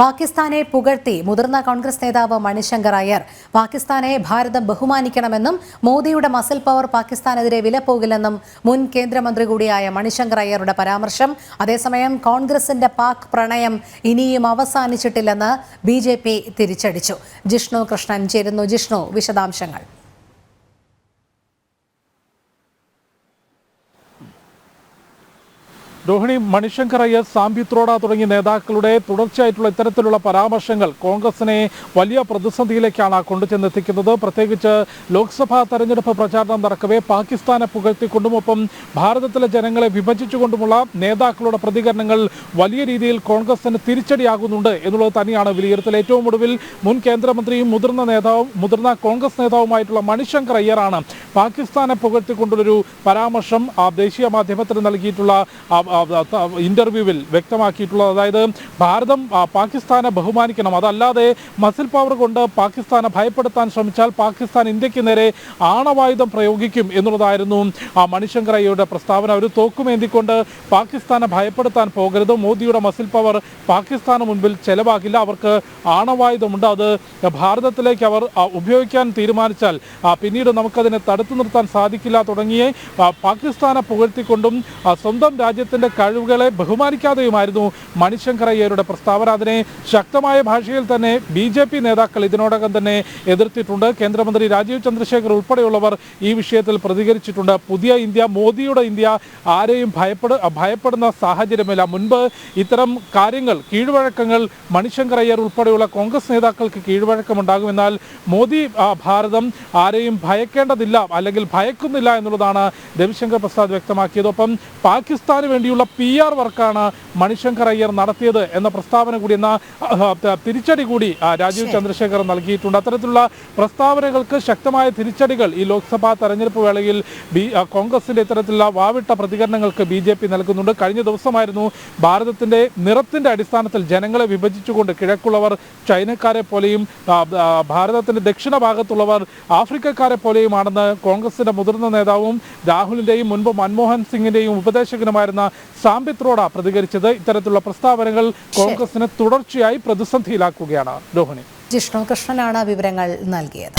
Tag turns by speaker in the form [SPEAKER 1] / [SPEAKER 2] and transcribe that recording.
[SPEAKER 1] പാകിസ്ഥാനെ പുകഴ്ത്തി മുതിർന്ന കോൺഗ്രസ് നേതാവ് മണിശങ്കർ അയ്യർ. പാകിസ്ഥാനെ ഭാരതം ബഹുമാനിക്കണമെന്നും മോദിയുടെ മസിൽ പവർ പാകിസ്ഥാനെതിരെ വില പോകില്ലെന്നും മുൻ കേന്ദ്രമന്ത്രി കൂടിയായ മണിശങ്കർ അയ്യരുടെ പരാമർശം. അതേസമയം കോൺഗ്രസിന്റെ പാക് പ്രണയം ഇനിയും അവസാനിച്ചിട്ടില്ലെന്ന് ബി തിരിച്ചടിച്ചു. ജിഷ്ണു കൃഷ്ണൻ ചേരുന്നു. ജിഷ്ണു വിശദാംശങ്ങൾ.
[SPEAKER 2] രോഹിണി മണിശങ്കർ അയ്യർ സാംബിത്രോഡ തുടങ്ങിയ നേതാക്കളുടെ തുടർച്ചയായിട്ടുള്ള ഇത്തരത്തിലുള്ള പരാമർശങ്ങൾ കോൺഗ്രസിനെ വലിയ പ്രതിസന്ധിയിലേക്കാണ് കൊണ്ടുചെന്നെത്തിക്കുന്നത്. പ്രത്യേകിച്ച് ലോക്സഭാ തെരഞ്ഞെടുപ്പ് പ്രചാരണം നടക്കവേ പാകിസ്ഥാനെ പുകഴ്ത്തിക്കൊണ്ടും ഒപ്പം ഭാരതത്തിലെ ജനങ്ങളെ വിഭജിച്ചുകൊണ്ടുമുള്ള നേതാക്കളുടെ പ്രതികരണങ്ങൾ വലിയ രീതിയിൽ കോൺഗ്രസിന് തിരിച്ചടിയാകുന്നുണ്ട് എന്നുള്ളത് തന്നെയാണ് വിലയിരുത്തൽ. ഏറ്റവും ഒടുവിൽ മുൻ കേന്ദ്രമന്ത്രിയും മുതിർന്ന നേതാവും മുതിർന്ന കോൺഗ്രസ് നേതാവുമായിട്ടുള്ള മണിശങ്കർ അയ്യറാണ് പാകിസ്ഥാനെ പുകഴ്ത്തിക്കൊണ്ടുള്ളൊരു പരാമർശം ആ ദേശീയ മാധ്യമത്തിന് നൽകിയിട്ടുള്ള ഇന്റർവ്യൂവിൽ വ്യക്തമാക്കിയിട്ടുള്ളത്. അതായത് ഭാരതം പാകിസ്ഥാനെ ബഹുമാനിക്കണം. അതല്ലാതെ മസിൽ പവർ കൊണ്ട് പാകിസ്ഥാനെ ഭയപ്പെടുത്താൻ ശ്രമിച്ചാൽ പാകിസ്ഥാൻ ഇന്ത്യയ്ക്ക് നേരെ ആണവായുധം പ്രയോഗിക്കും എന്നുള്ളതായിരുന്നു ആ മണിശങ്കർ അയ്യയുടെ പ്രസ്താവന. ഒരു തോക്കുമേന്തിക്കൊണ്ട് പാകിസ്ഥാനെ ഭയപ്പെടുത്താൻ പോകരുത്. മോദിയുടെ മസിൽ പവർ പാകിസ്ഥാന് മുൻപിൽ ചെലവാകില്ല. അവർക്ക് ആണവായുധമുണ്ട്. അത് ഭാരതത്തിലേക്ക് അവർ ഉപയോഗിക്കാൻ തീരുമാനിച്ചാൽ പിന്നീട് നമുക്കതിനെ തടുത്തു നിർത്താൻ സാധിക്കില്ല. തുടങ്ങിയ പാകിസ്ഥാനെ പുകഴ്ത്തിക്കൊണ്ടും സ്വന്തം സ്വന്തം രാജ്യത്തിന്റെ കഴിവുകളെ ബഹുമാനിക്കാതെയുമായിരുന്നു മണിശങ്കർ അയ്യരുടെ പ്രസ്താവന അതിനെ ശക്തമായ ഭാഷയിൽ തന്നെ ബി നേതാക്കൾ ഇതിനോടകം തന്നെ എതിർത്തിട്ടുണ്ട്. കേന്ദ്രമന്ത്രി രാജീവ് ചന്ദ്രശേഖർ ഉൾപ്പെടെയുള്ളവർ ഈ വിഷയത്തിൽ പ്രതികരിച്ചിട്ടുണ്ട്. പുതിയ ഇന്ത്യ മോദിയുടെ ഇന്ത്യ ആരെയും ഭയപ്പെട ഭയപ്പെടുന്ന സാഹചര്യമില്ല. മുൻപ് ഇത്തരം കാര്യങ്ങൾ കീഴ്വഴക്കങ്ങൾ മണിശങ്കർ അയ്യർ ഉൾപ്പെടെയുള്ള കോൺഗ്രസ് നേതാക്കൾക്ക് കീഴ്വഴക്കമുണ്ടാകും എന്നാൽ മോദി ഭാരതം ആരെയും ഭയക്കേണ്ടതില്ല അല്ലെങ്കിൽ ഭയക്കുന്നില്ല എന്നുള്ളതാണ് രവിശങ്കർ പ്രസാദ് വ്യക്തമാക്കിയത്. ഒപ്പം പാകിസ്ഥാന് വേണ്ടിയുള്ള പി ആർ വർക്കാണ് മണിശങ്കർ അയ്യർ നടത്തിയത് എന്ന പ്രസ്താവന കൂടി എന്ന തിരിച്ചടി കൂടി രാജീവ് ചന്ദ്രശേഖർ നൽകിയിട്ടുണ്ട്. അത്തരത്തിലുള്ള പ്രസ്താവനകൾക്ക് ശക്തമായ തിരിച്ചടികൾ ഈ ലോക്സഭാ തെരഞ്ഞെടുപ്പ് വേളയിൽ ബി ആ, കോൺഗ്രസിന്റെ ഇത്തരത്തിലുള്ള വാവിട്ട പ്രതികരണങ്ങൾക്ക് ബി ജെ പി നൽകുന്നുണ്ട്. കഴിഞ്ഞ ദിവസമായിരുന്നു ഭാരതത്തിന്റെ നിറത്തിന്റെ അടിസ്ഥാനത്തിൽ ജനങ്ങളെ വിഭജിച്ചുകൊണ്ട് കിഴക്കുള്ളവർ ചൈനക്കാരെ പോലെയും ഭാരതത്തിന്റെ ദക്ഷിണ ഭാഗത്തുള്ളവർ ആഫ്രിക്കക്കാരെ പോലെയുമാണെന്ന് കോൺഗ്രസിന്റെ മുതിർന്ന നേതാവും രാഹുലിന്റെയും മുൻപ് മൻമോഹൻ സിംഗിന്റെയും ഉപദേശകനുമായിരുന്ന സാമ്പിത് പ്രതികരിച്ചത് ഇത്തരത്തിലുള്ള പ്രസ്താവനകൾ കോൺഗ്രസിനെ തുടർച്ചയായി പ്രതിസന്ധിയിലാക്കുകയാണ്. രോഹിണി.
[SPEAKER 1] ജിഷ്ണു കൃഷ്ണനാണ് വിവരങ്ങൾ നൽകിയത്.